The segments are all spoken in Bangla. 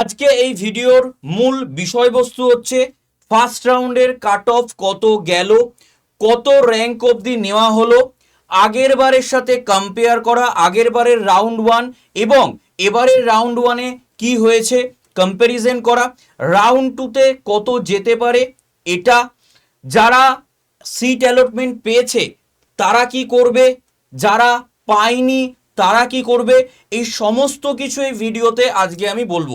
আজকে এই ভিডিওর মূল বিষয়বস্তু হচ্ছে ফার্স্ট রাউন্ডের কাট অফ কত গেল, কত র্যাঙ্ক অবধি নেওয়া হলো, আগের বারের সাথে কম্পেয়ার করা, আগের বারের রাউন্ড ওয়ান এবং এবারের রাউন্ড ওয়ানে কি হয়েছে কম্প্যারিজন করা রাউন্ড টুতে কত যেতে পারে, এটা যারা সিট অ্যালটমেন্ট পেয়েছে তারা কি করবে, যারা পায়নি তারা কি করবে, এই সমস্ত কিছু এই ভিডিওতে আজকে আমি বলব।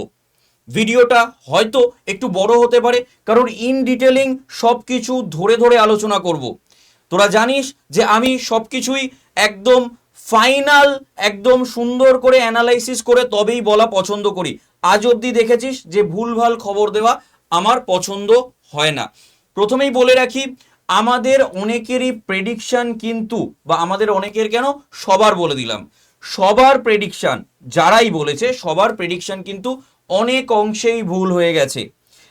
ভিডিওটা হয়তো একটু বড় হতে পারে, কারণ ইন ডিটেলিং সব কিছু ধরে ধরে আলোচনা করব। তোরা জানিস যে আমি সব কিছুই একদম ফাইনাল একদম সুন্দর করে অ্যানালাইসিস করে তবেই বলা পছন্দ করি। আজ অবধি দেখেছিস যে ভুলভাল খবর দেওয়া আমার পছন্দ হয় না। প্রথমেই বলে রাখি, আমাদের অনেকেরই প্রেডিকশন কিন্তু, বা আমাদের অনেকের কেন? সবার বলে দিলাম। সবার প্রেডিকশন যারাই বলেছে, সবার প্রেডিকশন কিন্তু অনেক অংশেই ভুল হয়ে গেছে।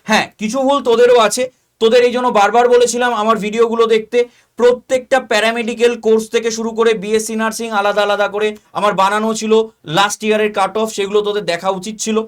হ্যাঁ কিছু ভুল তোদেরও আছে। তোদের এই জন্য বারবার বলেছিলাম আমার ভিডিওগুলো দেখতে। প্রত্যেকটা প্যারামেডিক্যাল কোর্স থেকে শুরু করে বিএসসি নার্সিং আলাদা আলাদা করে আমার বানানো ছিল। লাস্ট ইয়ারের কাট অফ সেগুলো তোদের দেখা উচিত ছিল।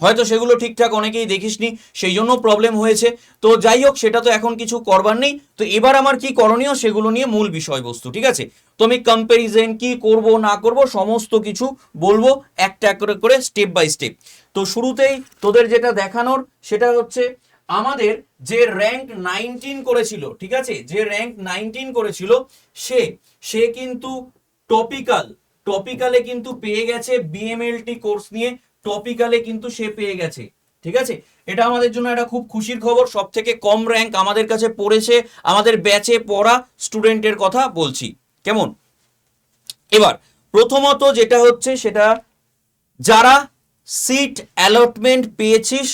হয়তো সেগুলো ঠিকঠাক অনেকেই দেখিসনি, সেই জন্য প্রবলেম হয়েছে। তো যাই হোক, সেটা তো এখন কিছু করবার নেই। তো এবার আমার কি করণীয় সেগুলো নিয়ে মূল বিষয়বস্তু, ঠিক আছে? তো আমি কম্প্যারিজন কি করব, না করব, সমস্ত কিছু বলব একটা এক করে করে স্টেপ বাই স্টেপ তো শুরুতেই তোদের যেটা দেখানোর, সেটা হচ্ছে আমাদের যে র্যাঙ্ক নাইনটিন করেছিল, ঠিক আছে? যে র্যাঙ্ক নাইনটিন করেছিল, সে সে কিন্তু টপিক্যাল টপিক্যালে কিন্তু পেয়ে গেছে বিএমএলটি কোর্স নিয়ে টপিক্যালে কিন্তু সে পেয়ে গেছে, ঠিক আছে? এটা আমাদের জন্য একটা খুব খুশির খবর সব থেকে কম র্যাঙ্ক আমাদের কাছে পড়েছে, আমাদের ব্যাচে পড়া স্টুডেন্টের কথা বলছি, কেমন? এবার, প্রথমত যেটা হচ্ছে সেটা, যারা সিট অ্যালটমেন্ট পেয়েছিস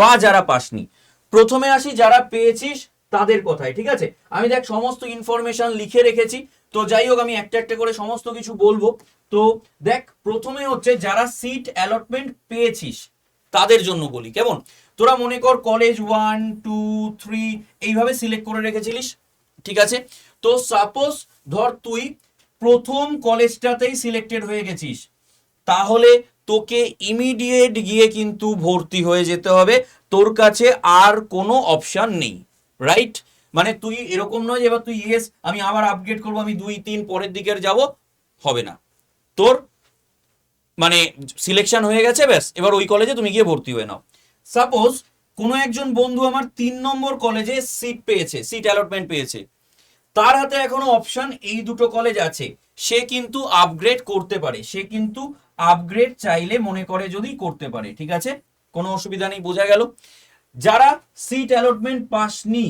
বা যারা পাসনি। প্রথমে আসি যারা পেয়েছিস তাদের কথায়, ঠিক আছে? আমি দেখ সমস্ত ইনফরমেশন লিখে রেখেছি, তো যাই হোক আমি একটা একটা করে সমস্ত কিছু বলব। তো দেখ, প্রথমে হচ্ছে যারা সিট অ্যালটমেন্ট পেয়েছিস, তাদের জন্য বলি, কেমন? তোরা মনে কর কলেজ ওয়ান টু থ্রি এইভাবে সিলেক্ট করে রেখেছিলিস, ঠিক আছে? তো সাপোজ ধর তুই প্রথম কলেজটাতেই সিলেক্টেড হয়ে গেছিস, তাহলে তোকে ইমিডিয়েট গিয়ে কিন্তু ভর্তি হয়ে যেতে হবে। তোর কাছে আর কোনো অপশন নেই রাইট মানে তুই এরকম নয় যে এবার তুই ইয়েস আমি আবার আপগ্রেড করব, আমি দুই, তিন, পরের দিকের যাব, হবে না। তোর মানে সিলেকশন হয়ে গেছে, ব্যাস। এবার ওই কলেজে তুমি গিয়ে ভর্তি হয়ে নাও। সাপোজ কোনো একজন বন্ধু আমার তিন নম্বর কলেজে সিট পেয়েছে সিট অ্যালটমেন্ট পেয়েছে। তার হাতে এখনও অপশন এই দুটো কলেজ আছে। সে কিন্তু আপগ্রেড করতে পারে, সে কিন্তু আপগ্রেড চাইলে মনে করে যদি করতে পারে, ঠিক আছে? কোনো অসুবিধা নেই, বোঝা গেল। যারা সিট অ্যালটমেন্ট পাসনি,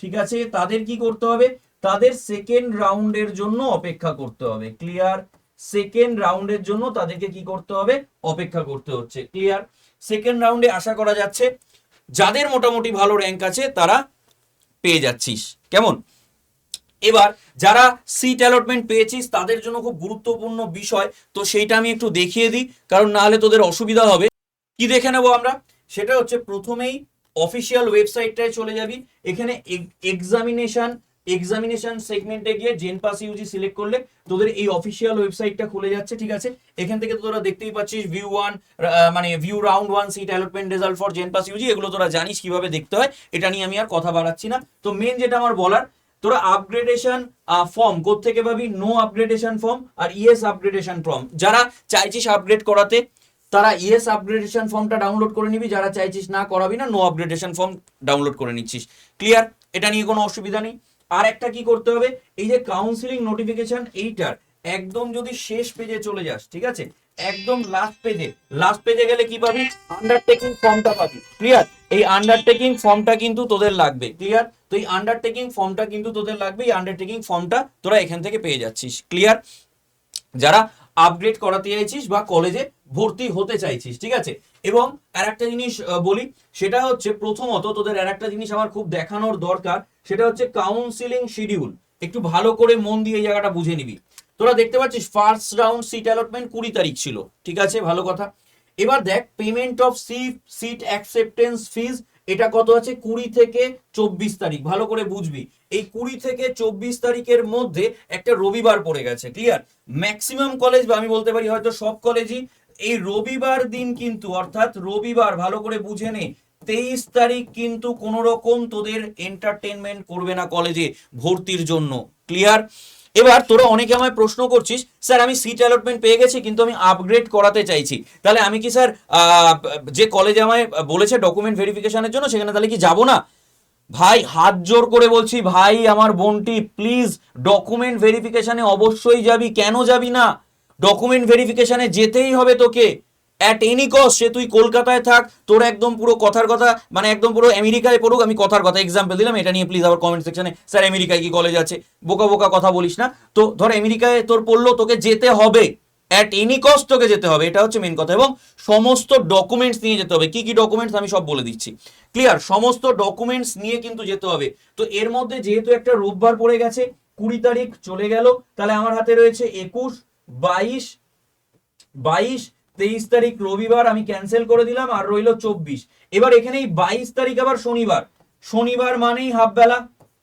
ঠিক আছে, তাদের কি করতে হবে? তাদের সেকেন্ড রাউন্ডের জন্য অপেক্ষা করতে হবে ক্লিয়ার সেকেন্ড রাউন্ডের জন্য তাদেরকে কি করতে হবে? অপেক্ষা করতে হচ্ছে ক্লিয়ার সেকেন্ড রাউন্ডে আশা করা যাচ্ছে, যাদের মোটামুটি ভালো র্যাঙ্ক আছে, তারা পেয়ে যাচ্ছিস, কেমন? এবার যারা সিট অ্যালটমেন্ট পেয়েছিস, তাদের জন্য খুব গুরুত্বপূর্ণ বিষয়। তো সেইটা আমি একটু দেখিয়ে দিই, কারণ না হলে তোদের অসুবিধা হবে। কি দেখে নেব আমরা? সেটা হচ্ছে প্রথমেই অফিসিয়াল ওয়েবসাইটটায় চলে যাবি। এখানে এক্সামিনেশন এক্সামিনেশন সেগমেন্টে গিয়ে জেন পাস ইউজি সিলেক্ট করলে তোদের এই অফিসিয়াল ওয়েবসাইটটা খুলে যাচ্ছে, ঠিক আছে? এখান থেকে তোরা দেখতেই পাচ্ছিস ভিউ ওয়ান মানে view round one seat allotment result for JENPAS UG এগুলো তোরা জানিস কীভাবে দেখতে হয়। এটা নিয়ে আমি আর কথা বাড়াচ্ছি না। তো মেন যেটা আমার বলার তোরা আপগ্রেডেশন ফর্ম থেকে পাবি? নো আপগ্রেডেশন ফর্ম আর ইএস আপগ্রেডেশন ফর্ম যারা চাইছিস আপগ্রেড করাতে, তারা ইএস আপগ্রেডেশন ফর্মটা ডাউনলোড করে নিবি। যারা চাইছিস না করাবি না নো আপগ্রেডেশন ফর্ম ডাউনলোড করে নিচ্ছিস। ক্লিয়ার এটা নিয়ে কোনো অসুবিধা নেই। আর একটা কি করতে হবে? এই যে কাউন্সিলিং নোটিফিকেশন এইটার একদম যদি শেষ পেজে চলে যাস, ঠিক আছে? একদম লাস্ট পেজে লাস্ট পেজে গেলে কি পাবি? আন্ডারটেকিং ফর্মটা পাবি। ক্লিয়ার এই আন্ডারটেকিং ফর্মটা কিন্তু তোদের লাগবে ক্লিয়ার তো এই আন্ডারটেকিং ফর্মটা কিন্তু তোদের লাগবে, এই আন্ডারটেকিং ফর্মটা তোরা এখান থেকে পেয়ে যাচ্ছিস ক্লিয়ার যারা আপগ্রেড করাতে চাইছিস বা কলেজে ভর্তি হতে চাইছিস, ঠিক আছে? এবং আর একটা জিনিস বলি, সেটা হচ্ছে প্রথমত তোদের আর একটা জিনিস আমার খুব দেখানোর দরকার, সেটা হচ্ছে কাউন্সিলিং শিডিউল একটু ভালো করে মন দিয়ে জায়গাটা বুঝে নিবি। তোরা দেখতে পাচ্ছিস ফার্স্ট রাউন্ড সিট অ্যালটমেন্ট কুড়ি তারিখ ছিল, ঠিক আছে? ভালো কথা। এবার দেখ payment of seat seat acceptance fees এটা কত আছে? কুড়ি থেকে চব্বিশ তারিখ, ভালো করে বুঝবি। এই কুড়ি থেকে চব্বিশ তারিখের মধ্যে একটা রবিবার পড়ে গেছে ক্লিয়ার ম্যাক্সিমাম কলেজ বা, আমি বলতে পারি হয়তো সব কলেজই এই রবিবার দিন কিন্তু, অর্থাৎ রবিবার, ভালো করে বুঝে নে, তেইশ তারিখ কিন্তু কোনো রকম তোদের এন্টারটেনমেন্ট করবে না কলেজে ভর্তির জন্য ক্লিয়ার এবার তোরা অনেকে আমায় প্রশ্ন করছিস, স্যার, আমি সিট অ্যালটমেন্ট পেয়ে গেছি, কিন্তু আমি আপগ্রেড করাতে চাইছি। তাহলে আমি কি, স্যার যে কলেজে আমায় বলেছে ডকুমেন্ট ভেরিফিকেশনের জন্য, সেখানে তাহলে কি যাব না? ভাই, হাত জোর করে বলছি, ভাই, আমার বোনটি প্লিজ ডকুমেন্ট ভেরিফিকেশনে অবশ্যই যাবি। কেন যাবি না? ডকুমেন্ট ভেরিফিকেশনে যেতেই হবে তোকে। অ্যাট এনি কস্ট সে তুই কলকাতায় থাক, তোর একদম পুরো কথার কথা মানে একদম পুরো আমেরিকায় পড়ুক, আমি কথার কথা এক্সাম্পল দিলাম, এটা নিয়ে প্লিজ আবার কমেন্ট সেকশনে স্যার আমেরিকায় কি কলেজ আছে? বোকা বোকা কথা বলিস না। তো ধর, আমেরিকায় তোর পড়ল, তোকে যেতে হবে। অ্যাট এনি কস্ট তোকে যেতে হবে, এটা হচ্ছে মেন কথা। এবং সমস্ত ডকুমেন্টস নিয়ে যেতে হবে। কি কি ডকুমেন্টস আমি সব বলে দিচ্ছি। ক্লিয়ার সমস্ত ডকুমেন্টস নিয়ে কিন্তু যেতে হবে। তো এর মধ্যে যেহেতু একটা রোববার পড়ে গেছে, কুড়ি তারিখ চলে গেল, তাহলে আমার হাতে রয়েছে একুশ, বাইশ বাইশ তেইশ তারিখ রবিবার আমি ক্যান্সেল করে দিলাম আর রইল চব্বিশ। এবার এখানে এই বাইশ তারিখ আবার শনিবার। শনিবার মানেই হাফ বেলা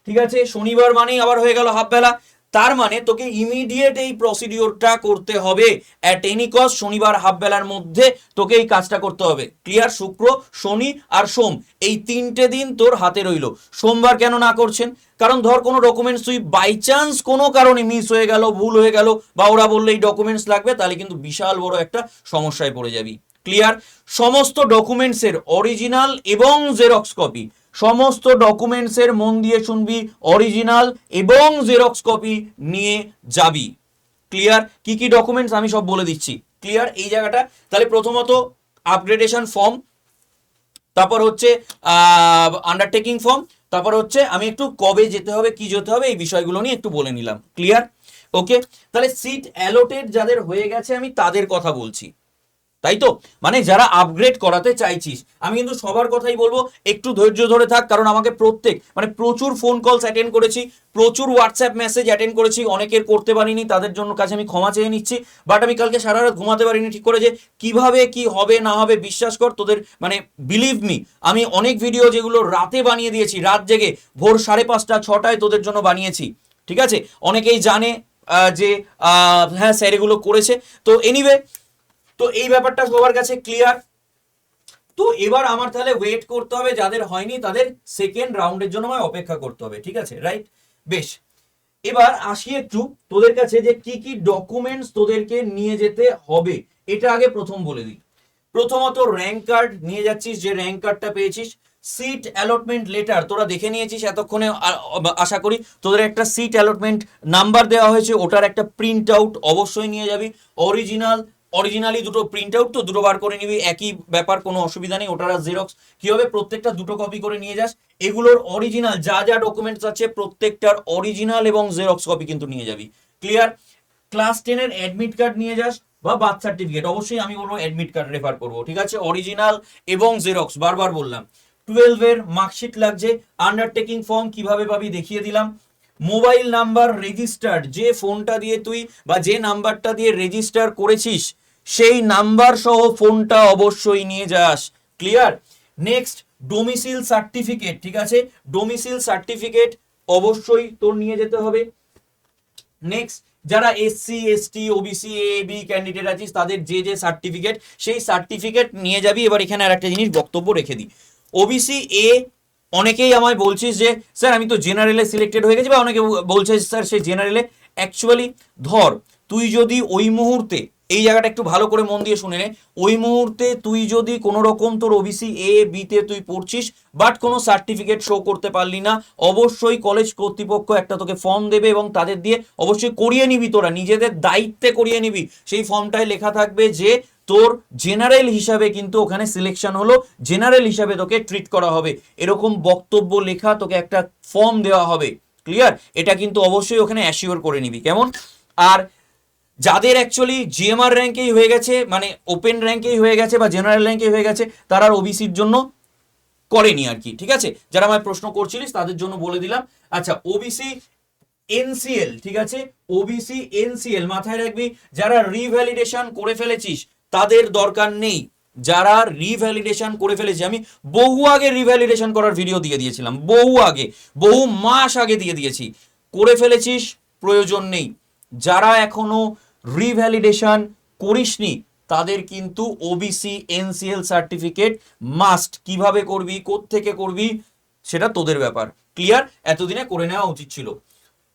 ঠিক আছে? শনিবার মানেই আবার হয়ে গেল হাফ বেলা তার মানে তোকে ইমিডিয়েট এই প্রসিডিওরটা করতে হবে। অ্যাট এনি কস্ট শনিবার হাফ বেলার মধ্যে তোকে এই কাজটা করতে হবে। ক্লিয়ার? শুক্র, শনি আর সোম, এই তিনটে দিন তোর হাতে রইল। সোমবার কেন না করছেন? কারণ ধর কোনো ডকুমেন্টস তুই বাই চান্স কোনো কারণে মিস হয়ে গেল, ভুল হয়ে গেল, বা ওরা বললে এই ডকুমেন্টস লাগবে, তাহলে কিন্তু বিশাল বড় একটা সমস্যায় পড়ে যাবি। ক্লিয়ার? সমস্ত ডকুমেন্টসের অরিজিনাল এবং জেরক্স কপি সমস্ত ডকুমেন্টসের মন দিয়ে শুনবি অরিজিনাল এবং জেরক্স কপি নিয়ে যাবি। ক্লিয়ার কি কি ডকুমেন্টস আমি সব বলে দিচ্ছি। ক্লিয়ার এই জায়গাটা? তাহলে প্রথমত আপগ্রেডেশন ফর্ম তারপর হচ্ছে আন্ডারটেকিং ফর্ম তারপর হচ্ছে আমি একটু কবে যেতে হবে, কি যেতে হবে, এই বিষয়গুলো নিয়ে একটু বলে নিলাম। ক্লিয়ার ওকে তাহলে সিট অ্যালোটেড যাদের হয়ে গেছে আমি তাদের কথা বলছি। তাই তো? মানে যারা আপগ্রেড করাতে চাইছিস, আমি কিন্তু সবার কথাই বলব, একটু ধৈর্য ধরে থাক, কারণ আমাকে প্রত্যেক মানে প্রচুর ফোন কলস অ্যাটেন্ড করেছি, প্রচুর হোয়াটসঅ্যাপ মেসেজ অ্যাটেন্ড করেছি, অনেকের করতে পারিনি, তাদের জন্য কাছে আমি ক্ষমা চেয়ে নিচ্ছি বাট আমি কালকে সারা রাত ঘুমাতে পারিনি, ঠিক করে যে কীভাবে, কি হবে, না হবে, বিশ্বাস কর, তোদের মানে বিলিভ মি আমি অনেক ভিডিও যেগুলো রাতে বানিয়ে দিয়েছি, রাত জেগে, ভোর সাড়ে পাঁচটা, ছটায় তোদের জন্য বানিয়েছি, ঠিক আছে? অনেকেই জানে যে হ্যাঁ স্যার এগুলো করেছে, তো এনিওয়ে তো এই ব্যাপারটা সবার কাছে ক্লিয়ার তো এবার আমার তাহলে ওয়েট করতে হবে, যাদের হয়নি তাদের সেকেন্ড রাউন্ডের জন্য আমায় অপেক্ষা করতে হবে, ঠিক আছে? রাইট বেশ। এবার আসি একটু তোদের কাছে যে কি কি ডকুমেন্টস তোদেরকে নিয়ে যেতে হবে, এটা আগে প্রথম বলে দিই। প্রথমত র্যাঙ্ক কার্ড নিয়ে যাচ্ছিস, যে র্যাঙ্ক কার্ডটা পেয়েছিস সিট অ্যালটমেন্ট লেটার তোরা দেখে নিয়েছিস এতক্ষণে আশা করি তোদের একটা সিট অ্যালটমেন্ট নাম্বার দেওয়া হয়েছে, ওটার একটা প্রিন্ট আউট অবশ্যই নিয়ে যাবি অরিজিনাল অরিজিনালি দুটো প্রিন্ট আউট তো দুটো বার করে নিবি, একই ব্যাপার, কোনো অসুবিধা নেই ওটার আর জেরক্স কি হবে? প্রত্যেকটা দুটো কপি করে নিয়ে যাস। এগুলোর অরিজিনাল যা যা ডকুমেন্টস আছে, প্রত্যেকটার অরিজিনাল এবং জেরক্স কপি কিন্তু নিয়ে যাবি। ক্লিয়ার ক্লাস টেনের অ্যাডমিট কার্ড নিয়ে যাস, বা বার্থ সার্টিফিকেট অবশ্যই আমি বলব অ্যাডমিট কার্ড রেফার করব, ঠিক আছে? অরিজিনাল এবং জেরক্স বারবার বললাম। টুয়েলভের মার্কশিট লাগছে আন্ডারটেকিং ফর্ম কীভাবে পাবি দেখিয়ে দিলাম। মোবাইল নাম্বার রেজিস্টার্ড যে ফোনটা দিয়ে তুই বা যে নাম্বারটা দিয়ে রেজিস্টার করেছিস সেই নাম্বার সহ ফোনটা অবশ্যই নিয়ে যাস। ক্লিয়ার নেক্সট ডোমিসিল সার্টিফিকেট ঠিক আছে? ডোমিসিল সার্টিফিকেট অবশ্যই তোর নিয়ে যেতে হবে। নেক্সট যারা SC ST OBC A B candidate আছিস, তাদের যে যে সার্টিফিকেট সেই সার্টিফিকেট নিয়ে যাবি। এবার এখানে আর একটা জিনিস বক্তব্য রেখে দিই। ওবিসি এ অনেকেই আমায় বলছিস যে, স্যার, আমি তো জেনারেলে সিলেক্টেড হয়ে গেছি বা অনেকে বলছে, স্যার সে জেনারেলে অ্যাকচুয়ালি ধর, তুই যদি ওই মুহূর্তে এই জায়গাটা একটু ভালো করে মন দিয়ে শুনে নে। ওই মুহূর্তে তুই যদি কোনো রকম তোর ওবিসি এ বিতে তুই পড়ছিস বাট কোনো সার্টিফিকেট শো করতে পারলি না, অবশ্যই কলেজ কর্তৃপক্ষ একটা তোকে ফর্ম দেবে এবং তাদের দিয়ে অবশ্যই করিয়ে নিবি তোরা, নিজেদের দায়িত্বে করিয়ে নিবি। সেই ফর্মটায় লেখা থাকবে যে, তোর জেনারেল হিসাবে কিন্তু ওখানে সিলেকশন হলো জেনারেল হিসাবে তোকে ট্রিট করা হবে। এরকম বক্তব্য লেখা তোকে একটা ফর্ম দেওয়া হবে। ক্লিয়ার এটা কিন্তু অবশ্যই ওখানে অ্যাসিওর করে নিবি। কেমন? আর যাদের অ্যাকচুয়ালি জিএমআর র্যাঙ্কেই হয়ে গেছে মানে ওপেন র্যাঙ্কেই হয়ে গেছে বা জেনারেল র্যাঙ্কেই হয়ে গেছে, তারা আর ওবিসির জন্য করেনি আর কি, ঠিক আছে? যারা আমায় প্রশ্ন করছিলিস, তাদের জন্য বলে দিলাম। আচ্ছা ওবিসি এনসিএল ঠিক আছে? ওবিসি এনসিএল মাথায় রাখবি, যারা রিভ্যালিডেশন করে ফেলেছিস, তাদের দরকার নেই। যারা রিভ্যালিডেশন করে ফেলেছে আমি বহু আগে রিভ্যালিডেশন করার ভিডিও দিয়ে দিয়েছিলাম, বহু আগে, বহু মাস আগে দিয়ে দিয়েছি। করে ফেলেছিস, প্রয়োজন নেই। যারা এখনও রিভ্যালিডেশন করিসনি, তাদের কিন্তু ওবিসি এনসিএল সার্টিফিকেট মাস্ট কীভাবে করবি থেকে করবি, সেটা তোদের ব্যাপার। ক্লিয়ার এতদিনে করে নেওয়া উচিত ছিল।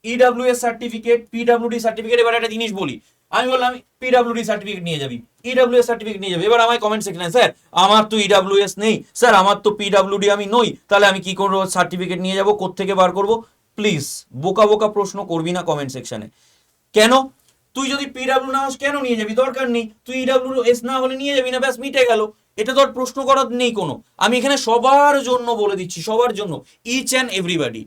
ইডাব্লিউএস সার্টিফিকেট পিডাব্লিউডি সার্টিফিকেট এবার একটা জিনিস বলি। আমি বললাম পিডাব্লিউডি সার্টিফিকেট নিয়ে যাবি। ইডাব্লিউএস সার্টিফিকেট নিয়ে যাবি। এবার আমায় কমেন্ট সেকশনে স্যার, আমার তো ইডাব্লিউএস নেই। স্যার, আমার তো পিডাব্লিউডি আমি নই। তাহলে আমি কি করব? সার্টিফিকেট নিয়ে যাব থেকে বার করব? প্লিজ বোকা বোকা প্রশ্ন করবি না কমেন্ট সেকশনে কেন? তুই যদি পিডাব্লিউ না কেন নিয়ে যাবি? দরকার নেই। তুই ইডাব্লিউ এস না হলে নিয়ে যাবি না, ব্যাস, মিটে গেল। এটা তো আর প্রশ্ন করার নেই কোনো। আমি এখানে সবার জন্য বলে দিচ্ছি, সবার জন্য ইচ অ্যান্ড এভরিবাডি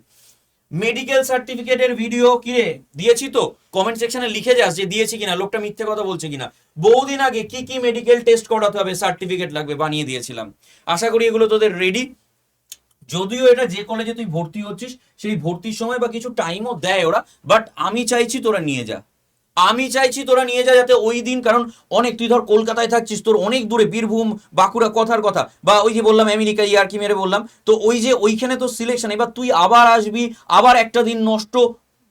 মেডিকেল সার্টিফিকেটের ভিডিও কিরে দিয়েছি তো? কমেন্ট সেকশনে লিখে যাস যে দিয়েছি কিনা, লোকটা মিথ্যে কথা বলছে কিনা। বহুদিন আগে কি কি মেডিকেল টেস্ট করাতে হবে সার্টিফিকেট লাগবে, বানিয়ে দিয়েছিলাম। আশা করি এগুলো তোদের রেডি যদিও এটা যে কলেজে তুই ভর্তি হচ্ছিস, সেই ভর্তির সময় বা কিছু টাইমও দেয় ওরা বাট আমি চাইছি তোরা নিয়ে যা। আমি চাইছি তোরা নিয়ে যা যাতে ওই দিন, কারণ অনেক, তুই ধর কলকাতায় থাকছিস, তোর অনেক দূরে বীরভূম, বাঁকুড়া কথার কথা, বা ওই যে বললাম, আমেরিকা ইয়ার্কি মেরে বললাম, তো ওই যে ওইখানে তো সিলেকশন এবার তুই আবার আসবি, আবার একটা দিন নষ্ট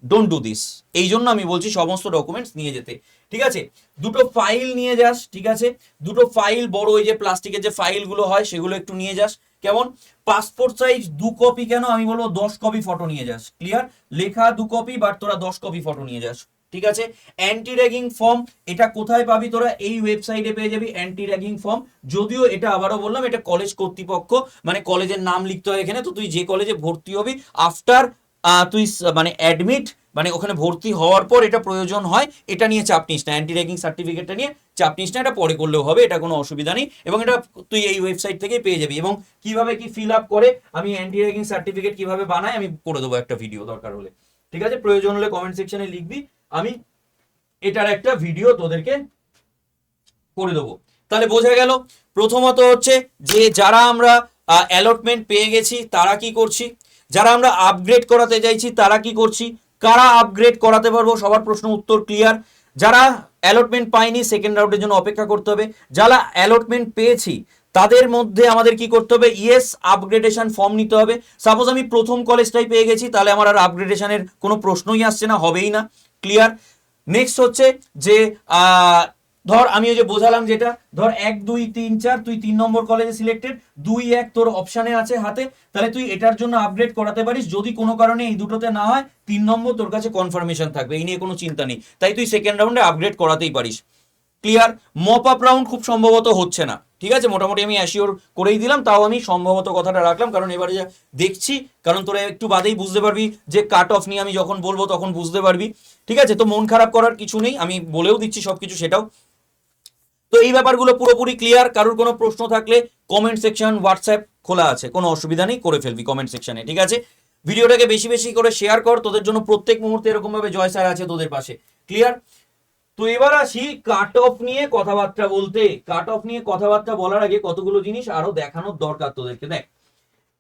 ডোন্ট ডু দিস এই জন্য আমি বলছি সমস্ত ডকুমেন্টস নিয়ে যেতে। ঠিক আছে? দুটো ফাইল নিয়ে যাস, ঠিক আছে? দুটো ফাইল বড় ওই যে প্লাস্টিকের যে ফাইলগুলো হয়, সেগুলো একটু নিয়ে যাস। কেমন? পাসপোর্ট সাইজ দু কপি কেন? আমি বলব দশ কপি ফটো নিয়ে যাস। ক্লিয়ার লেখা দু কপি বাট তোরা দশ কপি ফটো নিয়ে যাস। ঠিক আছে? অ্যান্টি র্যাগিং ফর্ম এটা কোথায় পাবি তোরা? এই ওয়েবসাইটে পেয়ে যাবি অ্যান্টি র্যাগিং ফর্ম যদিও এটা আবারও বললাম, এটা কলেজ কর্তৃপক্ষ মানে কলেজের নাম লিখতে হয় এখানে, তো তুই যে কলেজে ভর্তি হবি আফটার তুই মানে অ্যাডমিট মানে ওখানে ভর্তি হওয়ার পর এটা প্রয়োজন হয়, এটা নিয়ে চাপ নিস না। অ্যান্টি র্যাগিং সার্টিফিকেটটা নিয়ে চাপ নিস না, এটা পরে করলেও হবে, এটা কোনো অসুবিধা নেই এবং এটা তুই এই ওয়েবসাইট থেকে পেয়ে যাবি এবং কীভাবে কি ফিল আপ করে আমি অ্যান্টি র্যাগিং সার্টিফিকেট কীভাবে বানাই আমি করে দেবো একটা ভিডিও দরকার হলে। ঠিক আছে? প্রয়োজন হলে কমেন্ট সেকশনে লিখবি, আমি এটার একটা ভিডিও তোদেরকে করে দেবো। তাহলে বোঝা গেল, প্রথমত হচ্ছে যে যারা আমরা অ্যালটমেন্ট পেয়ে গেছি, তারা কি করছি? যারা আমরা আপগ্রেড করাতে চাইছি তারা কি করছি? কারা আপগ্রেড করাতে পারব? সবার প্রশ্ন উত্তর ক্লিয়ার যারা অ্যালটমেন্ট পাইনি সেকেন্ড রাউন্ডের জন্য অপেক্ষা করতে হবে। যারা অ্যালটমেন্ট পেয়েছি, তাদের মধ্যে আমাদের কি করতে হবে? ইয়েস আপগ্রেডেশন ফর্ম নিতে হবে। সাপোজ আমি প্রথম কলেজটাই পেয়ে গেছি, তাহলে আমার আর আপগ্রেডেশনের কোনো প্রশ্নই আসছে না, হবেই না। ক্লিয়ার নেক্সট হচ্ছে যে ধর, আমি ওই যে বোঝালাম যেটা, ধর এক, দুই, তিন, চার, তুই তিন নম্বর কলেজে সিলেক্টেড দুই, এক তোর অপশানে আছে হাতে, তাহলে তুই এটার জন্য আপগ্রেড করাতে পারিস, যদি কোনো কারণে এই দুটোতে না হয়, তিন নম্বর তোর কাছে কনফার্মেশন থাকবে, এই নিয়ে কোনো চিন্তা নেই। তাই তুই সেকেন্ড রাউন্ডে আপগ্রেড করাতেই পারিস। ক্লিয়ার মপ আপ রাউন্ড খুব সম্ভবত হচ্ছে না। ঠিক আছে? মোটামুটি আমি অ্যাসিওর করেই দিলাম, তাও আমি সম্ভবত কথাটা রাখলাম, কারণ এবারে যা দেখছি, কারণ তোরা একটু বাদেই বুঝতে পারবি যে কাট অফ নিয়ে আমি যখন বলব তখন বুঝতে পারবি। ঠিক আছে? তো মন খারাপ করার কিছু নেই, আমি বলেও দিচ্ছি সবকিছু সেটাও। তো এই ব্যাপারগুলো পুরোপুরি ক্লিয়ার কারোর কোনো প্রশ্ন থাকলে কমেন্ট সেকশন হোয়াটসঅ্যাপ খোলা আছে, কোনো অসুবিধা নেই, করে ফেলবি কমেন্ট সেকশনে ঠিক আছে? ভিডিওটাকে বেশি বেশি করে শেয়ার কর, তোদের জন্য প্রত্যেক মুহূর্তে এরকম ভাবে জয় স্যার আছে তোদের পাশে ক্লিয়ার তো এবার আসি কাট অফ নিয়ে কথাবার্তা বলতে কাট অফ নিয়ে কথাবার্তা বলার আগে কতগুলো জিনিস আরও দেখানোর দরকার তোদেরকে, দেখ।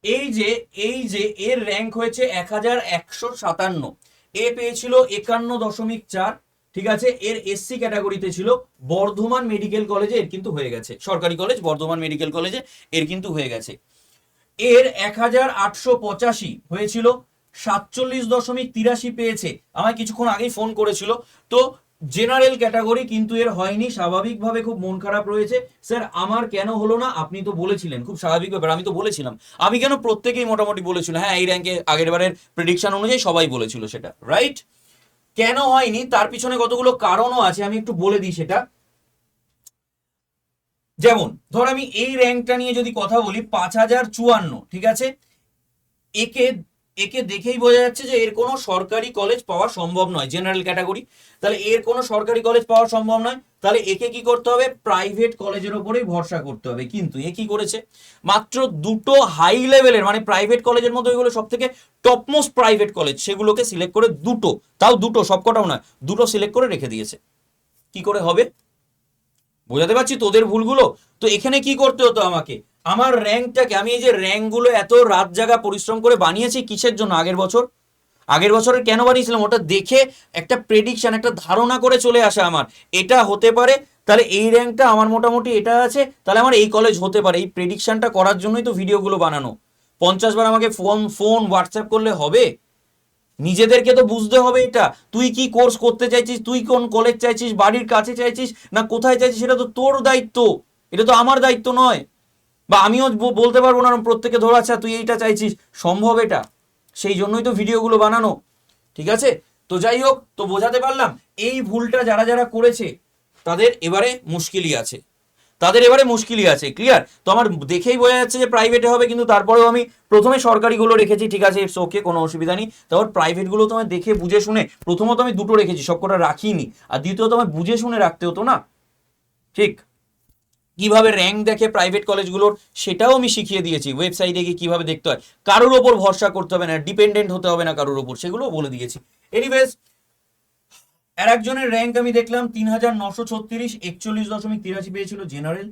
এই যে এই যে, এর র্যাঙ্ক হয়েছে এক হাজার একশো সাতান্ন, এ পেয়েছিল একান্ন দশমিক চার ঠিক আছে? এর এসসি ক্যাটাগরিতে ছিল বর্ধমান মেডিকেল কলেজে এর কিন্তু হয়ে গেছে। সরকারি কলেজ বর্ধমান মেডিকেল কলেজে এর কিন্তু হয়ে গেছে। এর এক হাজার আটশো পঁচাশি হয়েছিল, সাতচল্লিশ দশমিক তিরাশি পেয়েছে। আমায় কিছুক্ষণ আগেই ফোন করেছিল। তো জেনারেল ক্যাটাগরি কিন্তু এর হয়নি, স্বাভাবিকভাবে খুব মন খারাপ রয়েছে। স্যার, আমার কেন হলো না? আপনি তো বলেছিলেন, খুব স্বাভাবিক ব্যাপার, আমি তো বলেছিলাম। আমি কেন প্রত্যেকেই মোটামুটি বলেছিল হ্যাঁ এই র্যাঙ্কে আগের বারের প্রেডিকশন অনুযায়ী সবাই বলেছিল সেটা রাইট কেন হয়নি? তার পিছনে কতগুলো কারণও আছে, আমি একটু বলে দিই সেটা। যেমন, ধর আমি এই র্যাঙ্কটা নিয়ে যদি কথা বলি, পাঁচ হাজার চুয়ান্ন, ঠিক আছে? একে একে দেখেই বোঝা যাচ্ছে যে এর কোনো সরকারি কলেজ পাওয়া সম্ভব নয় জেনারেল ক্যাটাগরি তাহলে এর কোনো সরকারি কলেজ পাওয়া সম্ভব নয়। তাহলে একে কি করতে হবে? প্রাইভেট কলেজের ওপরেই ভরসা করতে হবে। কিন্তু এ কি করেছে? মাত্র দুটো হাই লেভেলের মানে প্রাইভেট কলেজের মধ্যে ওইগুলো সব থেকে টপমোস্ট প্রাইভেট কলেজ সেগুলোকে সিলেক্ট করে দুটো, তাও দুটো, সবকটাও নয়, দুটো সিলেক্ট করে রেখে দিয়েছে। কি করে হবে? বোঝাতে পারছি তোদের ভুলগুলো? তো এখানে কি করতে হতো আমাকে? আমার র্যাঙ্কটাকে, আমি এই যে র্যাঙ্কগুলো এত রাত জাগা পরিশ্রম করে বানিয়েছি কিসের জন্য আগের বছর? আগের বছরের কেন বানিয়েছিলাম? ওটা দেখে একটা প্রেডিকশান একটা ধারণা করে চলে আসে আমার। এটা হতে পারে, তাহলে এই র্যাঙ্কটা আমার মোটামুটি এটা আছে, তাহলে আমার এই কলেজ হতে পারে। এই প্রেডিকশানটা করার জন্যই তো ভিডিওগুলো বানানো। পঞ্চাশ বার আমাকে ফোন ফোন হোয়াটসঅ্যাপ করলে হবে? নিজেদেরকে তো বুঝতে হবে এটা। তুই কি কোর্স করতে চাইছিস? তুই কোন কলেজ চাইছিস? বাড়ির কাছে চাইছিস? না কোথায় চাইছিস? সেটা তো তোর দায়িত্ব। এটা তো আমার দায়িত্ব নয়। বা আমিও বলতে পারব না প্রত্যেকে ধরো আচ্ছা তুই এইটা চাইছিস, সম্ভব এটা। সেই জন্যই তো ভিডিওগুলো বানানো, ঠিক আছে? তো যাই হোক, তো বোঝাতে পারলাম, এই ভুলটা যারা যারা করেছে, তাদের এবারে মুশকিলই আছে। তাদের এবারে মুশকিলই আছে ক্লিয়ার তো আমার দেখেই বোঝা যাচ্ছে যে প্রাইভেটে হবে, কিন্তু তারপরেও আমি প্রথমে সরকারিগুলো রেখেছি, ঠিক আছে? ইটস ওকে কোনো অসুবিধা নেই। তারপর প্রাইভেটগুলো তো আমি দেখে, বুঝে শুনে, প্রথমত আমি দুটো রেখেছি, সবকটা রাখিনি। আর দ্বিতীয়ত আমি বুঝে শুনে রাখতে হতো না। ঠিক? কীভাবে র্যাঙ্ক দেখে প্রাইভেট কলেজগুলোর সেটাও আমি শিখিয়ে দিয়েছি। ওয়েবসাইটে গিয়ে কীভাবে দেখতে হয়। কারোর ওপর ভরসা করতে হবে না ডিপেন্ডেন্ট হতে হবে না কারোর ওপর সেগুলো বলে দিয়েছি। এনিওয়েজ আর একজনের র্যাঙ্ক আমি দেখলাম তিন হাজার নশো ছত্রিশ, একচল্লিশ দশমিক তিরাশি পেয়েছিল জেনারেল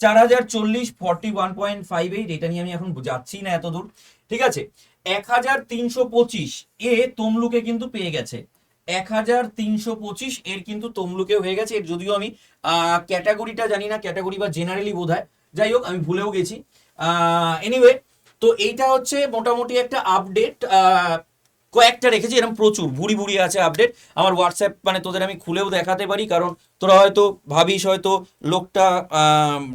চার হাজার চল্লিশ forty one point five eight এটা নিয়ে আমি এখন যাচ্ছি না এত দূর ঠিক আছে? এক হাজার তিনশো পঁচিশ এ তমলুকে কিন্তু পেয়ে গেছে। এক হাজার তিনশো পঁচিশ, এর কিন্তু তমলুকে হয়ে গেছে। এর যদিও আমি ক্যাটাগরিটা জানি না, ক্যাটাগরি বা জেনারেলি বোধ যাই হোক, আমি ভুলেও গেছি। এনিওয়ে তো এইটা হচ্ছে মোটামুটি একটা আপডেট কয়েকটা রেখেছি এরকম প্রচুর ভুড়ি ভুড়ি আছে আপডেট আমার হোয়াটসঅ্যাপ মানে তোদের আমি খুলেও দেখাতে পারি, কারণ তোরা হয়তো ভাবিস, হয়তো লোকটা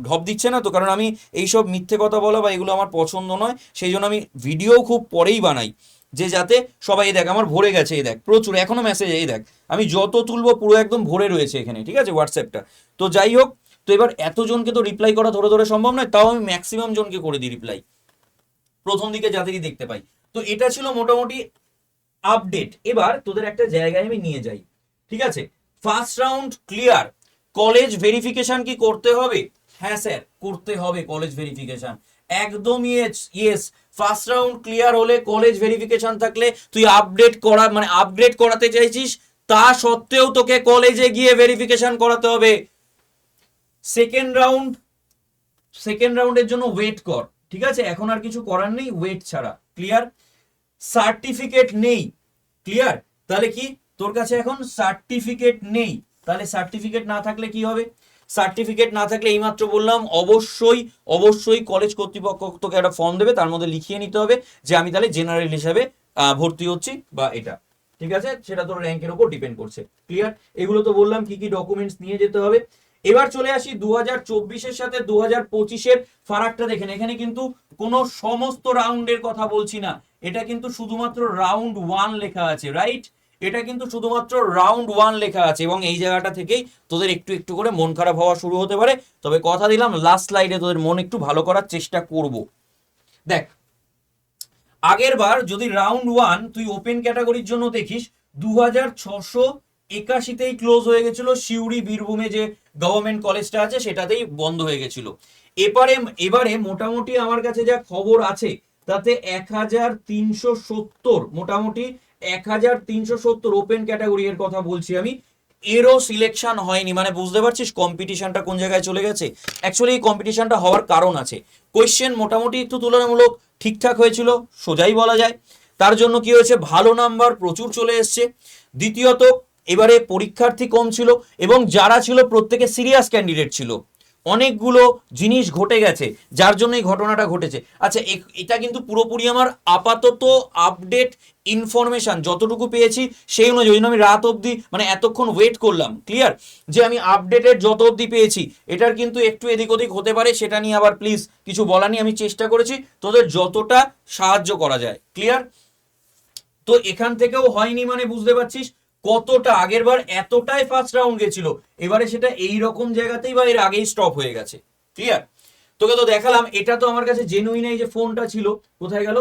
ঢপ দিচ্ছে না, তো কারণ আমি এইসব মিথ্যে কথা বলা বা এগুলো আমার পছন্দ নয়, সেই জন্য আমি ভিডিও খুব পরেই বানাই। যে যাতে সবাই, এই দেখ, আমার ভরে গেছে, এই দেখ, প্রচুর, এখনও মেসেজ এই দেখ, আমি যত তুলবো পুরো একদম ভরে রয়েছে এখানে, ঠিক আছে হোয়াটসঅ্যাপটা তো যাই হোক, তো এবার এতজনকে তো রিপ্লাই করা ধরে ধরে সম্ভব নয়, তাও আমি ম্যাক্সিমাম জনকে করে দিই রিপ্লাই প্রথম দিকে যাদেরই দেখতে পাই। তো এটা ছিল মোটামুটি আপডেট এবার তোদের একটা জায়গায় আমি নিয়ে যাই, ঠিক আছে? First round clear college verification কি করতে হবে? হ্যাঁ স্যার, করতে হবে কলেজ ভেরিফিকেশন একদম yes yes first round clear হলে কলেজ ভেরিফিকেশন থাকলে তুই আপডেট করা মানে আপগ্রেড করাতে চাইছিস, তা সত্ত্বেও তোকে কলেজে গিয়ে ভেরিফিকেশন করাতে হবে। সেকেন্ড রাউন্ড সেকেন্ড রাউন্ডের জন্য ওয়েট কর, ঠিক আছে? এখন আর কিছু করার নেই ওয়েট ছাড়া ক্লিয়ার সার্টিফিকেট নেই ক্লিয়ার তাহলে কি? তোর কাছে এখন সার্টিফিকেট নেই, তাহলে সার্টিফিকেট না থাকলে কি হবে? সার্টিফিকেট না থাকলে এইমাত্র বললাম, অবশ্যই অবশ্যই কলেজ কর্তৃপক্ষ তোকে একটা ফর্ম দেবে, তার মধ্যে লিখিয়ে নিতে হবে যে আমি তাহলে জেনারেল হিসাবে ভর্তি হচ্ছি বা এটা। ঠিক আছে? সেটা তোর র্যাঙ্কের উপর ডিপেন্ড করছে। ক্লিয়ার এগুলো তো বললাম, কি কি ডকুমেন্টস নিয়ে যেতে হবে। এবার চলে আসি দু হাজার সাথে দু হাজার পঁচিশের ফারাকটা দেখেন। এখানে কিন্তু কোনো সমস্ত রাউন্ডের কথা বলছি না। এটা কিন্তু শুধুমাত্র রাউন্ড ওয়ান লেখা আছে রাইট এটা কিন্তু শুধুমাত্র রাউন্ড ওয়ান লেখা আছে এবং এই জায়গাটা থেকেই তোদের একটু একটু করে মন খারাপ হওয়া শুরু হতে পারে। তবে কথা দিলাম লাস্ট স্লাইডে তোদের মন একটু ভালো করার চেষ্টা করব। দেখ, আগের বার যদি রাউন্ড ওয়ান তুই ওপেন ক্যাটাগরির জন্য দেখিস দু হাজার ছশো একাশিতেই ক্লোজ হয়ে গেছিল সিউড়ি, বীরভূমে যে গভর্নমেন্ট কলেজটা আছে সেটাতেই বন্ধ হয়ে গেছিল। এবারে এবারে মোটামুটি আমার কাছে যা খবর আছে তাতে এক হাজার তিনশো সত্তর, মোটামুটি এক হাজার তিনশো সত্তর ওপেন ক্যাটাগরি এর কথা বলছি আমি। এরও সিলেকশন হয়নি মানে বুঝতে পারছিস কম্পিটিশনটা কোন জায়গায় চলে গেছে? অ্যাকচুয়ালি এই কম্পিটিশনটা হওয়ার কারণ আছে। কোয়েশ্চেন মোটামুটি একটু তুলনামূলক ঠিকঠাক হয়েছিল, সোজাই বলা যায়। তার জন্য কি হয়েছে? ভালো নাম্বার প্রচুর চলে এসছে। দ্বিতীয়ত, এবারে পরীক্ষার্থী কম ছিল এবং যারা ছিল প্রত্যেকে সিরিয়াস ক্যান্ডিডেট ছিল। অনেকগুলো জিনিস ঘটে গেছে, যার জন্য এই ঘটনাটা ঘটেছে। আচ্ছা এটা কিন্তু পুরোপুরি আমার আপাতত আপডেট ইনফরমেশন যতটুকু পেয়েছি, সেই অনুযায়ী। আমি রাত অবধি মানে এতক্ষণ ওয়েট করলাম ক্লিয়ার যে আমি আপডেটের যত অবধি পেয়েছি, এটার কিন্তু একটু এদিক ওদিক হতে পারে, সেটা নিয়ে আবার প্লিজ কিছু বলা নিয়ে আমি চেষ্টা করেছি তোদের যতটা সাহায্য করা যায় ক্লিয়ার তো এখান থেকেও হয়নি মানে বুঝতে পারছিস? কতটা আগের বার এতটাই ফার্স্ট রাউন্ড গেছিল? এবারে সেটা এই রকম জায়গাতেই বা এর আগেই স্টপ হয়ে গেছে। ক্লিয়ার তোকে তো দেখালাম, এটা তো আমার কাছে জেনুইন এই যে ফোনটা ছিল, কোথায় গেল?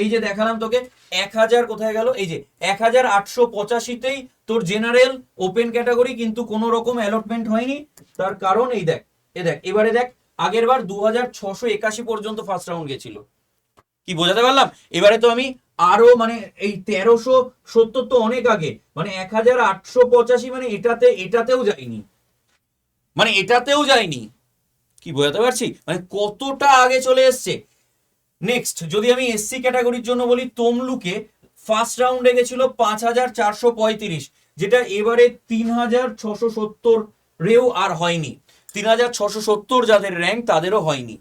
এই যে দেখালাম তোকে, এক হাজার কোথায় গেল? এই যে, এক হাজার আটশো পঁচাশিতেই তোর জেনারেল ওপেন ক্যাটাগরি কিন্তু কোনো রকম অ্যালটমেন্ট হয়নি। তার কারণ এই দেখ, এ দেখ, এবারে দেখ, আগের বার দু পর্যন্ত ফার্স্ট রাউন্ড গেছিল। কি বোঝাতে পারলাম? এবারে তো আমি আরও মানে এই তেরোশো সত্তর তো অনেক আগে মানে এক হাজার আটশো পঁচাশি মানে এটাতে, এটাতেও যায়নি। মানে এটাতেও যায়নি। কি বোঝাতে পারছি? মানে কতটা আগে চলে এসছে? নেক্সট যদি আমি এসসি ক্যাটাগরির জন্য বলি, তমলুকে ফার্স্ট রাউন্ডে গেছিল পাঁচ হাজার চারশো পঁয়ত্রিশ, যেটা এবারে তিন হাজার ছশো সত্তর রেও আর হয়নি। তিন হাজার ছশো সত্তর যাদের র্যাঙ্ক তাদেরও হয়নি।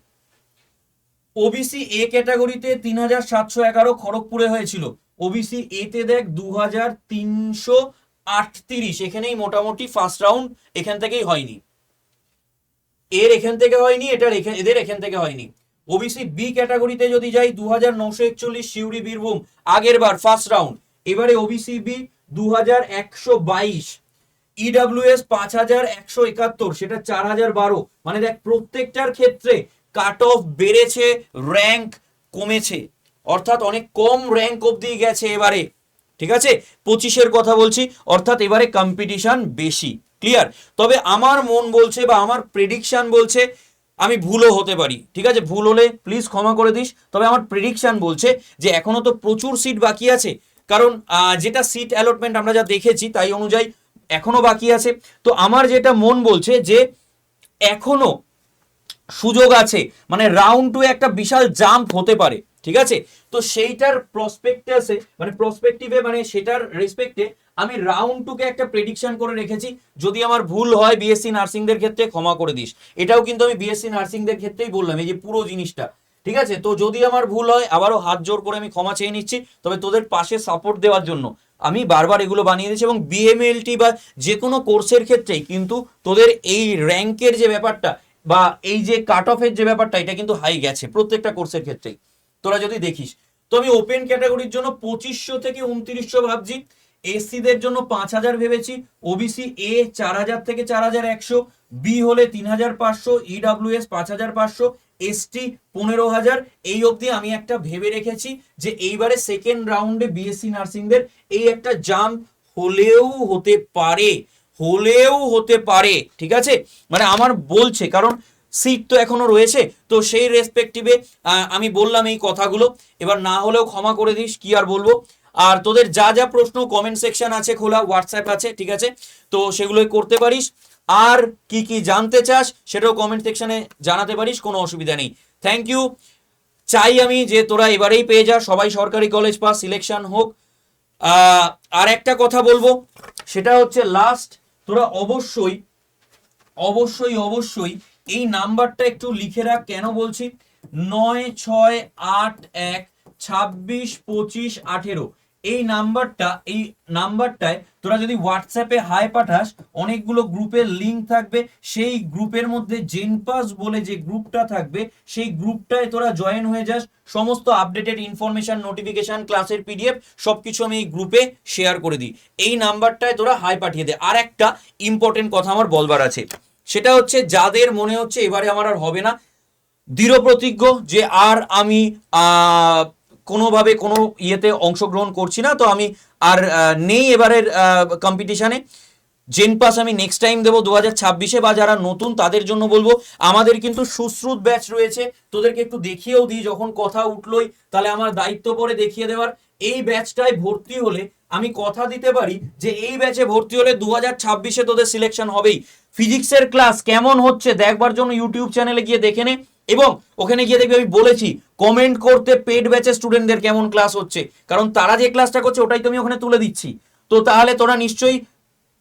ওবিসি এ ক্যাটাগরিতে তিন হাজার সাতশো এগারো খড়গপুরে হয়েছিল। ওবিসি এতে দেখ দু হাজার তিনশো আটত্রিশ, এখানেই মোটামুটি ফার্স্ট রাউন্ড এখান থেকেই হয়নি। এর এখান থেকে হয়নি, এটার এদের এখান থেকে হয়নি। ওবিসি বি ক্যাটাগরিতে যদি যাই দু হাজার নশো একচল্লিশ সিউড়ি বীরভূম, আগের বার ফার্স্ট রাউন্ড এবারে ওবিসি বি দু হাজার একশো বাইশ ইডাব্লিউএস পাঁচ হাজার একশো একাত্তর, সেটা চার হাজার বারো। মানে দেখ প্রত্যেকটার ক্ষেত্রে কাট অফ বেড়েছে র্যাঙ্ক কমেছে। অর্থাৎ অনেক কম র্যাঙ্ক অবধি গেছে এবারে। ঠিক আছে? পঁচিশের কথা বলছি, অর্থাৎ এবারে কম্পিটিশন বেশি। ক্লিয়ার তবে আমার মন বলছে বা আমার প্রেডিকশান বলছে, আমি ভুলও হতে পারি। ঠিক আছে? ভুল হলে প্লিজ ক্ষমা করে দিস। তবে আমার প্রেডিকশান বলছে যে এখনও তো প্রচুর সিট বাকি আছে। কারণ যেটা সিট অ্যালটমেন্ট আমরা যা দেখেছি তাই অনুযায়ী এখনও বাকি আছে। তো আমার যেটা মন বলছে যে এখনও সুযোগ আছে। মানে রাউন্ড টু একটা বিশাল জাম্প হতে পারে, ঠিক আছে? তো সেইটার প্রসপেক্টাসে মানে প্রসপেক্টিভে মানে সেটার রেসপেক্টে আমি রাউন্ড টুকে একটা প্রেডিকশন করে রেখেছি। যদি আমার ভুল হয় বিএসসি নার্সিংদের ক্ষেত্রে, ক্ষমা করে দিস। এটাও কিন্তু আমি বিএসসি নার্সিংদের ক্ষেত্রেই বললাম, এই যে পুরো জিনিসটা, ঠিক আছে? তো যদি আমার ভুল হয়, আবারও হাত জোর করে আমি ক্ষমা চেয়ে নিচ্ছি, তবে তোদের পাশে সাপোর্ট দেওয়ার জন্য। আমি বারবার এগুলো বানিয়ে দিয়েছি এবং বিএমএলটি বা যে কোনো কোর্সের ক্ষেত্রেই কিন্তু তোদের এই র্যাঙ্কের যে ব্যাপারটা বা এই যে কাট অফের যে ব্যাপারটা, এটা কিন্তু হাই গেছে প্রত্যেকটা কোর্সের ক্ষেত্রেই। তোরা যদি দেখিস, তো আমি ওপেন ক্যাটাগরির জন্য পঁচিশশো থেকে উনত্রিশশো ভাবছি এসসিদের জন্য পাঁচ হাজার ভেবেছি ওবিসি এ চার হাজার থেকে চার হাজার একশো বি হলে তিন হাজার পাঁচশো ইডাব্লিউএস পাঁচ হাজার পাঁচশো এসটি পনেরো হাজার। এই অবধি আমি একটা ভেবে রেখেছি যে এইবারে সেকেন্ড রাউন্ডে বিএসসি নার্সিংদের এই একটা জাম্প হলেও হতে পারে। হলেও হতে পারে, ঠিক আছে? মানে আমার বলছে, কারণ সিট তো এখনও রয়েছে, তো সেই রেসপেক্টিভে আমি বললাম এই কথাগুলো। এবার না হলেও ক্ষমা করে দিস, কি আর বলব? আর তোদের যা যা প্রশ্ন কমেন্ট সেকশন আছে খোলা হোয়াটসঅ্যাপ আছে, ঠিক আছে? তো সেগুলোই করতে পারিস। আর কি কি জানতে চাস, সেটাও কমেন্ট সেকশনে জানাতে পারিস, কোনো অসুবিধা নেই। থ্যাংক ইউ চাই আমি যে তোরা এবারেই পেয়ে যা, সবাই সরকারি কলেজ পাস সিলেকশন হোক। আর একটা কথা বলব, সেটা হচ্ছে লাস্ট তোরা অবশ্যই অবশ্যই অবশ্যই এই নাম্বারটা একটু লিখে রাখ, কেন বলছি? নয় ছয় আট এক ছাব্বিশ পঁচিশ আঠেরো। এই নাম্বারটা, এই নাম্বারটায় তোরা যদি হোয়াটসঅ্যাপে হাই পাঠাস, অনেকগুলো গ্রুপের লিঙ্ক থাকবে। সেই গ্রুপের মধ্যে জেনপাস বলে যে গ্রুপটা থাকবে, সেই গ্রুপটায় তোরা জয়েন হয়ে যাস। সমস্ত আপডেটেড ইনফরমেশন নোটিফিকেশন ক্লাসের পিডিএফ সবকিছু আমি এই গ্রুপে শেয়ার করে দিই। এই নাম্বারটায় তোরা হাই পাঠিয়ে দে। আর একটা ইম্পর্টেন্ট কথা আমার বলবার আছে। সেটা হচ্ছে, যাদের মনে হচ্ছে এবারে আমার আর হবে না দৃঢ় প্রতিজ্ঞ যে আর আমি কোনোভাবে কোনো ইয়েতে অংশগ্রহণ করছি না, তো আমি আর নেই এবারের কম্পিটিশানে জেন পাস আমি নেক্সট টাইম দেবো দু হাজার ছাব্বিশে বা যারা নতুন তাদের জন্য বলব। আমাদের কিন্তু সুশ্রুত ব্যাচ রয়েছে। তোদেরকে একটু দেখিয়েও দিই, যখন কথা উঠলোই, তাহলে আমার দায়িত্ব পরে দেখিয়ে দেওয়ার। এই ব্যাচটায় ভর্তি হলে আমি কথা দিতে পারি যে এই ব্যাচে ভর্তি হলে দু হাজার ছাব্বিশে তোদের সিলেকশন হবেই। ফিজিক্সের ক্লাস কেমন হচ্ছে, দেখবার জন্য ইউটিউব চ্যানেলে গিয়ে দেখে নে। এবং ওখানে গিয়ে দেখবি আমি বলেছি কমেন্ট করতে পেড ব্যাচে স্টুডেন্টদের কেমন ক্লাস হচ্ছে। কারণ তারা যে ক্লাসটা করছে, ওটাই তো আমি ওখানে তুলে দিচ্ছি। তো তাহলে তোরা নিশ্চয়ই,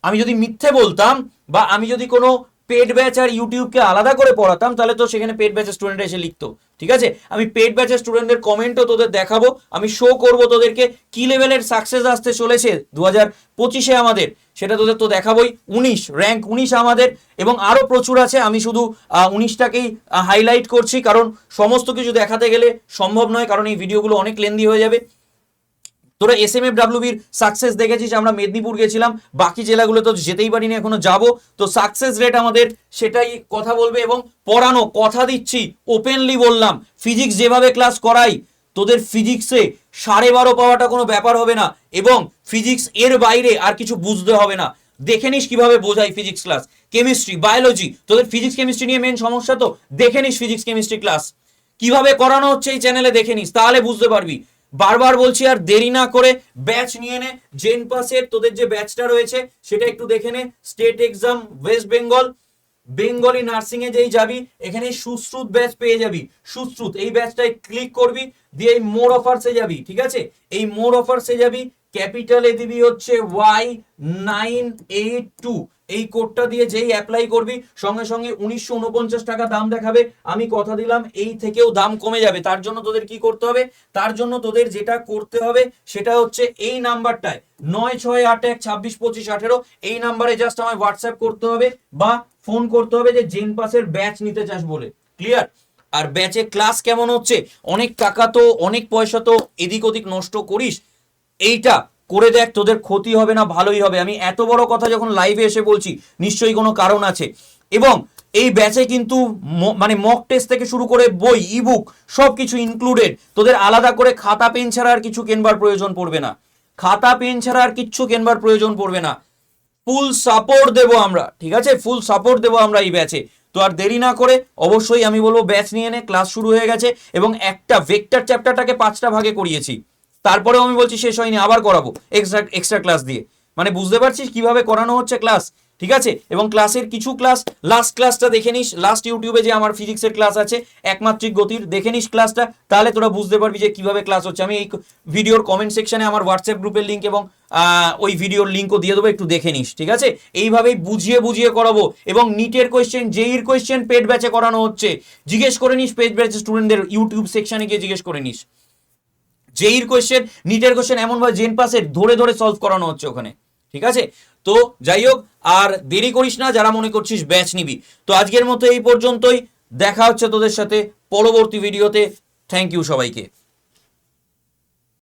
আমি যদি মিথ্যে বলতাম বা আমি যদি কোনো পেড ব্যাচ আর ইউটিউবকে আলাদা করে পড়াতাম, তাহলে তো সেখানে পেড ব্যাচের স্টুডেন্ট এসে লিখতো। ঠিক আছে? আমি পেড ব্যাচের স্টুডেন্টদের কমেন্টও তোদের দেখাবো। আমি শো করব তোদেরকে কি লেভেলের সাকসেস আসতে চলেছে দু হাজার পঁচিশে আমাদের। সেটা তোদের তো দেখাবোই। উনিশ র্যাঙ্ক উনিশ আমাদের, এবং আরও প্রচুর আছে। আমি শুধু উনিশটাকেই হাইলাইট করছি, কারণ সমস্ত কিছু দেখাতে গেলে সম্ভব নয়, কারণ এই ভিডিওগুলো অনেক লেন্দি হয়ে যাবে। তোরা এস এম এফ ডাব্লিউবির সাকসেস দেখেছিস, আমরা মেদিনীপুর গেছিলাম, বাকি জেলাগুলো তো যেতেই পারিনি, এখনও যাব। তো সাকসেস রেট আমাদের সেটাই কথা বলবে, এবং পড়ানো, কথা দিচ্ছি ওপেনলি বললাম ফিজিক্স যেভাবে ক্লাস করাই, তোদের ফিজিক্সে সাড়ে বারো পাওয়াটা কোনো ব্যাপার হবে না এবং ফিজিক্স এর বাইরে আর কিছু বুঝতে হবে না। দেখে নিস কীভাবে বোঝাই ফিজিক্স ক্লাস কেমিস্ট্রি বায়োলজি তোদের ফিজিক্স কেমিস্ট্রি নিয়ে মেন সমস্যা তো। দেখে নিস ফিজিক্স কেমিস্ট্রি ক্লাস কীভাবে করানো হচ্ছে এই চ্যানেলে দেখে নিস, তাহলে বুঝতে পারবি। বারবার বলছি আর দেরি না করে ব্যাচ নিয়ে নে। জেন পাসের তোদের যে ব্যাচটা রয়েছে, সেটা একটু দেখে নে। State exam West Bengal Bengali nursing এ যেই যাবি এখানে সুশ্রুত ব্যাচ পেয়ে যাবি। সুশ্রুত, এই ব্যাচটায় ক্লিক করবি, দিয়ে এই মোর অফার্সে যাবি, ঠিক আছে? এই মোর অফার্সে যাবি ক্যাপিটালে দিবি হচ্ছে ওয়াই নাইন এইট টু এই কোডটা দিয়ে যেই অ্যাপ্লাই করবি, সঙ্গে সঙ্গে উনিশশো উনপঞ্চাশ টাকা দাম দেখাবে। আমি কথা দিলাম, এই থেকেও দাম কমে যাবে। তার জন্য তোদের কি করতে হবে? তার জন্য তোদের যেটা করতে হবে, সেটা হচ্ছে এই নাম্বারটায় নয় ছয় আট এক ছাব্বিশ পঁচিশ আঠেরো। এই নাম্বারে জাস্ট আমায় হোয়াটসঅ্যাপ করতে হবে, বা ফোন করতে হবে যে জেন পাসের ব্যাচ নিতে চাস বলে। ক্লিয়ার আর ব্যাচে ক্লাস কেমন হচ্ছে? অনেক টাকা তো, অনেক পয়সা তো এদিক ওদিক নষ্ট করিস। এইটা করে দেখ, তোদের ক্ষতি হবে না, ভালোই হবে। আমি এত বড় কথা যখন লাইভে এসে বলছি, নিশ্চয়ই কোনো কারণ আছে। এবং এই ব্যাচে কিন্তু মানে মক টেস্ট থেকে শুরু করে বই ইবুক সব কিছু ইনক্লুডেড তোদের আলাদা করে খাতা, পেন ছাড়া আর কিছু কেনবার প্রয়োজন পড়বে না। খাতা, পেন ছাড়া আর কিচ্ছু কেনবার প্রয়োজন পড়বে না। ফুল সাপোর্ট দেব আমরা, ঠিক আছে? ফুল সাপোর্ট দেব আমরা এই ব্যাচে তো আর দেরি না করে অবশ্যই আমি বলব ব্যাচ নিয়ে নে ক্লাস শুরু হয়ে গেছে এবং একটা ভেক্টর চ্যাপ্টারটাকে পাঁচটা ভাগে করিয়েছি। তারপরেও আমি বলছি শেষ হয়নি, আবার করাবো এক্সট্রা এক্সট্রা ক্লাস দিয়ে। মানে বুঝতে পারছিস কীভাবে করানো হচ্ছে ক্লাস ঠিক আছে? এবং ক্লাসের কিছু ক্লাস লাস্ট ক্লাসটা দেখে নিস। লাস্ট ইউটিউবে যে আমার ফিজিক্সের ক্লাস আছে, একমাত্রিক গতির, দেখে নিস ক্লাসটা তাহলে তোরা বুঝতে পারবি যে কীভাবে ক্লাস হচ্ছে। আমি এই ভিডিওর কমেন্ট সেকশনে আমার হোয়াটসঅ্যাপ গ্রুপের লিঙ্ক এবং ওই ভিডিওর লিঙ্কও দিয়ে দেবো, একটু দেখে নিস, ঠিক আছে? এইভাবেই বুঝিয়ে বুঝিয়ে করাবো। এবং নিটের কোয়েশ্চেন জেইর কোয়েশ্চেন পেড ব্যাচে করানো হচ্ছে। জিজ্ঞেস করে নিস পেড ব্যাচে স্টুডেন্টদের ইউটিউব সেকশনে গিয়ে জিজ্ঞেস করে নিস। জেইর কোয়েশ্চেন নিটের কোয়েশ্চেন এমনভাবে জেন পাসের ধরে ধরে সলভ করানো হচ্ছে ওখানে। ঠিক আছে? তো যাই হোক, আর দেরি করিস না, যারা মনে করছিস ব্যাচ নিবি। তো আজকের মতো এই পর্যন্তই, দেখা হচ্ছে তোদের সাথে পরবর্তী ভিডিওতে। থ্যাংক ইউ সবাইকে।